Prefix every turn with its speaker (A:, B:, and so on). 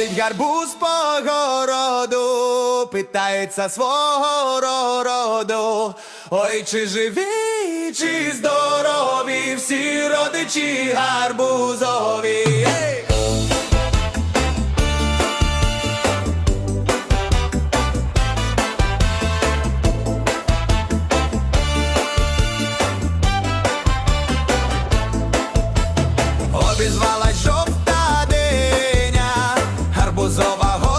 A: Ходить гарбуз по городу, питається свого роду. Ой, чи живі, чи здорові, всі родичі гарбузові. Ей! Обізвалась жо. Cruzova